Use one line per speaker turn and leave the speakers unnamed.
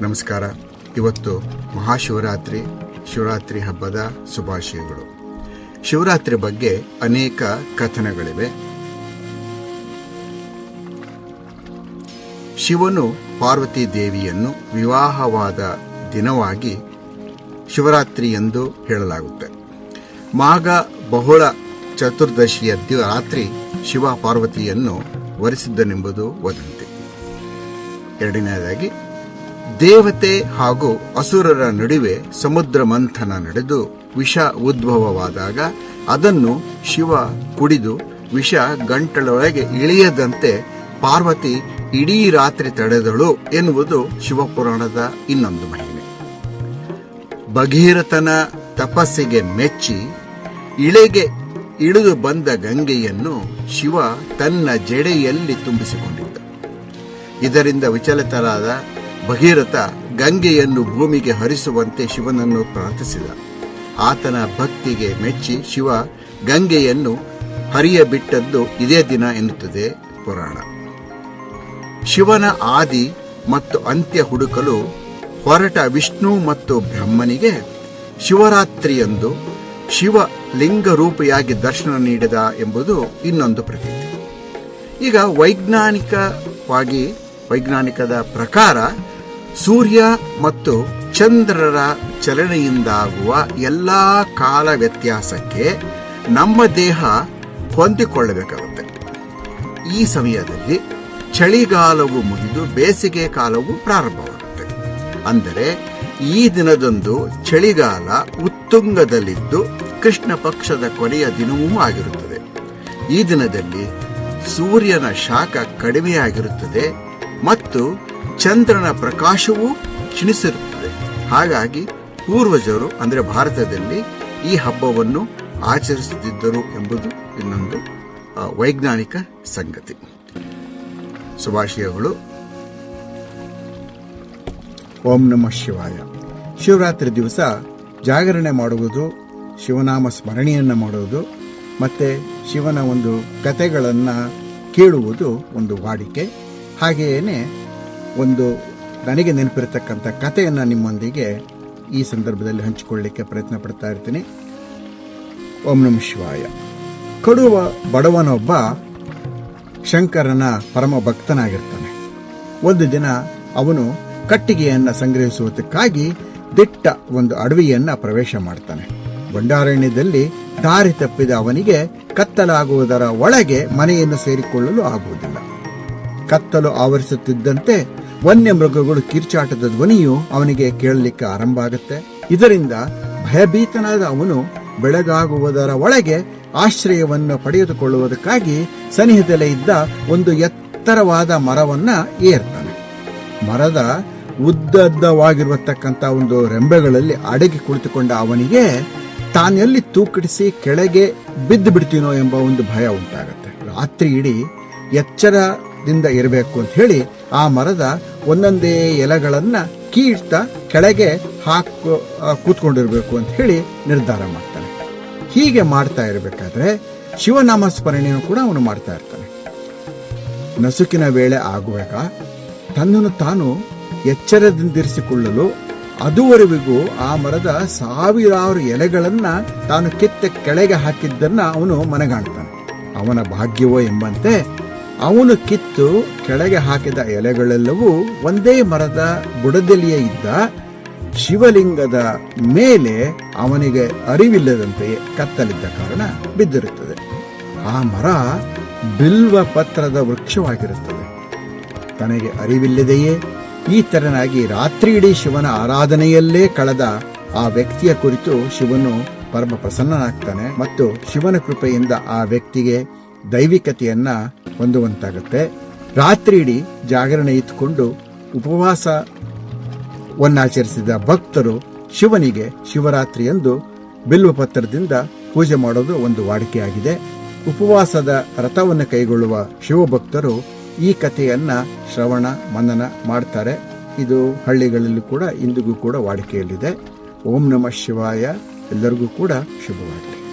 ನಮಸ್ಕಾರ. ಇವತ್ತು ಮಹಾಶಿವರಾತ್ರಿ, ಶಿವರಾತ್ರಿ ಹಬ್ಬದ ಶುಭಾಶಯಗಳು. ಶಿವರಾತ್ರಿ ಬಗ್ಗೆ ಅನೇಕ ಕಥನಗಳಿವೆ. ಶಿವನು ಪಾರ್ವತಿ ದೇವಿಯನ್ನು ವಿವಾಹವಾದ ದಿನವಾಗಿ ಶಿವರಾತ್ರಿ ಎಂದು ಹೇಳಲಾಗುತ್ತೆ. ಮಾಘ ಬಹುಳ ಚತುರ್ದಶಿಯ ರಾತ್ರಿ ಶಿವ ಪಾರ್ವತಿಯನ್ನು ವರಿಸಿದ್ದನೆಂಬುದು ವದಂತಿ. ಎರಡನೆಯದಾಗಿ ದೇವತೆ ಹಾಗೂ ಅಸುರರ ನಡುವೆ ಸಮುದ್ರ ಮಂಥನ ನಡೆದು ವಿಷ ಉದ್ಭವವಾದಾಗ ಅದನ್ನು ಶಿವ ಕುಡಿದು ವಿಷ ಗಂಟಲೊಳಗೆ ಇಳಿಯದಂತೆ ಪಾರ್ವತಿ ಇಡೀ ರಾತ್ರಿ ತಡೆದಳು ಎನ್ನುವುದು ಶಿವಪುರಾಣದ ಇನ್ನೊಂದು ಮಹಿಮೆ. ಭಗೀರಥನ ತಪಸ್ಸಿಗೆ ಮೆಚ್ಚಿ ಇಳೆಗೆ ಇಳಿದು ಬಂದ ಗಂಗೆಯನ್ನು ಶಿವ ತನ್ನ ಜಡೆಯಲ್ಲಿ ತುಂಬಿಸಿಕೊಂಡಿದ್ದ. ಇದರಿಂದ ವಿಚಲಿತರಾದ ಭಗೀರಥ ಗಂಗೆಯನ್ನು ಭೂಮಿಗೆ ಹರಿಸುವಂತೆ ಶಿವನನ್ನು ಪ್ರಾರ್ಥಿಸಿದ. ಆತನ ಭಕ್ತಿಗೆ ಮೆಚ್ಚಿ ಶಿವ ಗಂಗೆಯನ್ನು ಹರಿಯ ಬಿಟ್ಟದ್ದು ಇದೇ ದಿನ ಎನ್ನುತ್ತದೆ ಪುರಾಣ. ಶಿವನ ಆದಿ ಮತ್ತು ಅಂತ್ಯ ಹುಡುಕಲು ಹೊರಟ ವಿಷ್ಣು ಮತ್ತು ಬ್ರಹ್ಮನಿಗೆ ಶಿವರಾತ್ರಿಯಂದು ಶಿವ ಲಿಂಗರೂಪಿಯಾಗಿ ದರ್ಶನ ನೀಡಿದ ಎಂಬುದು ಇನ್ನೊಂದು ಪ್ರತೀತಿ. ಈಗ ವೈಜ್ಞಾನಿಕವಾಗಿ ವೈಜ್ಞಾನಿಕದ ಪ್ರಕಾರ ಸೂರ್ಯ ಮತ್ತು ಚಂದ್ರರ ಚಲನೆಯಿಂದಾಗುವ ಎಲ್ಲ ಕಾಲ ವ್ಯತ್ಯಾಸಕ್ಕೆ ನಮ್ಮ ದೇಹ ಹೊಂದಿಕೊಳ್ಳಬೇಕಾಗುತ್ತೆ. ಈ ಸಮಯದಲ್ಲಿ ಚಳಿಗಾಲವು ಮುಗಿದು ಬೇಸಿಗೆ ಕಾಲವು ಪ್ರಾರಂಭವಾಗುತ್ತೆ. ಅಂದರೆ ಈ ದಿನದಂದು ಚಳಿಗಾಲ ಉತ್ತುಂಗದಲ್ಲಿದ್ದು ಕೃಷ್ಣ ಪಕ್ಷದ ಕೊನೆಯ ದಿನವೂ ಆಗಿರುತ್ತದೆ. ಈ ದಿನದಲ್ಲಿ ಸೂರ್ಯನ ಶಾಖ ಕಡಿಮೆಯಾಗಿರುತ್ತದೆ ಮತ್ತು ಚಂದ್ರನ ಪ್ರಕಾಶವೂ ಕ್ಷಿಣಿಸಿರುತ್ತದೆ. ಹಾಗಾಗಿ ಪೂರ್ವಜರು, ಅಂದರೆ ಭಾರತದಲ್ಲಿ ಈ ಹಬ್ಬವನ್ನು ಆಚರಿಸುತ್ತಿದ್ದರು ಎಂಬುದು ಇನ್ನೊಂದು ವೈಜ್ಞಾನಿಕ ಸಂಗತಿ. ಶುಭಾಶಯಗಳು ಓಂ ನಮಃ ಶಿವಾಯ. ಶಿವರಾತ್ರಿ ದಿವಸ ಜಾಗರಣೆ ಮಾಡುವುದು, ಶಿವನಾಮ ಸ್ಮರಣೆಯನ್ನು ಮಾಡುವುದು, ಮತ್ತೆ ಶಿವನ ಒಂದು ಕಥೆಗಳನ್ನು ಕೇಳುವುದು ಒಂದು ವಾಡಿಕೆ. ಹಾಗೆಯೇ ಒಂದು ನನಗೆ ನೆನಪಿರತಕ್ಕಂಥ ಕಥೆಯನ್ನು ನಿಮ್ಮೊಂದಿಗೆ ಈ ಸಂದರ್ಭದಲ್ಲಿ ಹಂಚಿಕೊಳ್ಳಿಕ್ಕೆ ಪ್ರಯತ್ನ ಪಡ್ತಾ ಇರ್ತೀನಿ. ಓಂ ನಮಃ ಶಿವಾಯ. ಕೊಡುವ ಬಡವನೊಬ್ಬ ಶಂಕರನ ಪರಮ ಭಕ್ತನಾಗಿರ್ತಾನೆ. ಒಂದು ದಿನ ಅವನು ಕಟ್ಟಿಗೆಯನ್ನು ಸಂಗ್ರಹಿಸುವುದಕ್ಕಾಗಿ ದಿಟ್ಟ ಒಂದು ಅಡವಿಯನ್ನ ಪ್ರವೇಶ ಮಾಡ್ತಾನೆ. ಬಂಡಾರಣ್ಯದಲ್ಲಿ ದಾರಿ ತಪ್ಪಿದ ಅವನಿಗೆ ಕತ್ತಲಾಗುವುದರ ಒಳಗೆ ಮನೆಯನ್ನು ಸೇರಿಕೊಳ್ಳಲು ಆಗುವುದಿಲ್ಲ. ಕತ್ತಲು ಆವರಿಸುತ್ತಿದ್ದಂತೆ ವನ್ಯ ಮೃಗಗಳು ಕಿರ್ಚಾಟದ ಧ್ವನಿಯು ಅವನಿಗೆ ಕೇಳಲಿಕ್ಕೆ ಆರಂಭ ಆಗುತ್ತೆ. ಇದರಿಂದ ಭಯಭೀತನಾದ ಅವನು ಬೆಳಗಾಗುವುದರ ಒಳಗೆ ಆಶ್ರಯವನ್ನು ಪಡೆದುಕೊಳ್ಳುವುದಕ್ಕಾಗಿ ಸನಿಹದಲ್ಲೇ ಇದ್ದ ಒಂದು ಎತ್ತರವಾದ ಮರವನ್ನ ಏರ್ತಾನೆ. ಮರದ ಉದ್ದದ್ದವಾಗಿರುವತಕ್ಕಂಥ ಒಂದು ರೆಂಬೆಗಳಲ್ಲಿ ಅಡಗಿ ಕುಳಿತುಕೊಂಡ ಅವನಿಗೆ, ತಾನೆಲ್ಲಿ ತೂಕಡಿಸಿ ಕೆಳಗೆ ಬಿದ್ದು ಬಿಡ್ತೀನೋ ಎಂಬ ಒಂದು ಭಯ ಉಂಟಾಗುತ್ತೆ. ರಾತ್ರಿ ಇಡೀ ಎಚ್ಚರದಿಂದ ಇರಬೇಕು ಅಂತ ಹೇಳಿ ಆ ಮರದ ಒಂದೊಂದೇ ಎಲೆಗಳನ್ನ ಕೀಳ್ತಾ ಕೆಳಗೆ ಹಾಕು ಕೂತ್ಕೊಂಡಿರ್ಬೇಕು ಅಂತ ಹೇಳಿ ನಿರ್ಧಾರ ಮಾಡ್ತಾನೆ. ಹೀಗೆ ಮಾಡ್ತಾ ಇರಬೇಕಾದ್ರೆ ಶಿವನಾಮ ಸ್ಮರಣೆಯನ್ನು ಕೂಡ ಅವನು ಮಾಡ್ತಾ ಇರ್ತಾನೆ. ನಸುಕಿನ ವೇಳೆ ಆಗುವಾಗ ತನ್ನನ್ನು ತಾನು ಎಚ್ಚರದಿಂದಿರಿಸಿಕೊಳ್ಳಲು ಅದುವರೆಗೂ ಆ ಮರದ ಸಾವಿರಾರು ಎಲೆಗಳನ್ನ ತಾನು ಕಿತ್ತ ಕೆಳಗೆ ಹಾಕಿದ್ದನ್ನ ಅವನು ಮನಗಾಣ್ತಾನೆ. ಅವನ ಭಾಗ್ಯವೋ ಎಂಬಂತೆ ಅವನು ಕಿತ್ತು ಕೆಳಗೆ ಹಾಕಿದ ಎಲೆಗಳೆಲ್ಲವೂ ಒಂದೇ ಮರದ ಬುಡದಲ್ಲಿಯೇ ಇದ್ದ ಶಿವಲಿಂಗದ ಮೇಲೆ ಅವನಿಗೆ ಅರಿವಿಲ್ಲದಂತೆಯೇ ಕತ್ತಲಿದ್ದ ಕಾರಣ ಬಿದ್ದಿರುತ್ತದೆ. ಆ ಮರ ಬಿಲ್ವ ಪತ್ರದ ವೃಕ್ಷವಾಗಿರುತ್ತದೆ. ತನಗೆ ಅರಿವಿಲ್ಲದೆಯೇ ಈ ತೆರನಾಗಿ ರಾತ್ರಿ ಇಡೀ ಶಿವನ ಆರಾಧನೆಯಲ್ಲೇ ಕಳೆದ ಆ ವ್ಯಕ್ತಿಯ ಕುರಿತು ಶಿವನು ಪರಮ ಪ್ರಸನ್ನನಾಗ್ತಾನೆ ಮತ್ತು ಶಿವನ ಕೃಪೆಯಿಂದ ಆ ವ್ಯಕ್ತಿಗೆ ದೈವಿಕತೆಯನ್ನ ಹೊಂದುವಂತಾಗುತ್ತೆ. ರಾತ್ರಿ ಇಡೀ ಜಾಗರಣೆ ಇತ್ತುಕೊಂಡು ಉಪವಾಸವನ್ನಾಚರಿಸಿದ ಭಕ್ತರು ಶಿವನಿಗೆ ಶಿವರಾತ್ರಿಯಂದು ಬಿಲ್ವಪತ್ರದಿಂದ ಪೂಜೆ ಮಾಡೋದು ಒಂದು ವಾಡಿಕೆಯಾಗಿದೆ. ಉಪವಾಸದ ರಥವನ್ನು ಕೈಗೊಳ್ಳುವ ಶಿವಭಕ್ತರು ಈ ಕಥೆಯನ್ನ ಶ್ರವಣ, ಮನನ ಮಾಡ್ತಾರೆ. ಇದು ಹಳ್ಳಿಗಳಲ್ಲಿ ಕೂಡ, ಇಂದಿಗೂ ಕೂಡ ವಾಡಿಕೆಯಲ್ಲಿದೆ. ಓಂ ನಮಃ ಶಿವಾಯ. ಎಲ್ಲರಿಗೂ ಕೂಡ ಶುಭವಾಗಲಿ.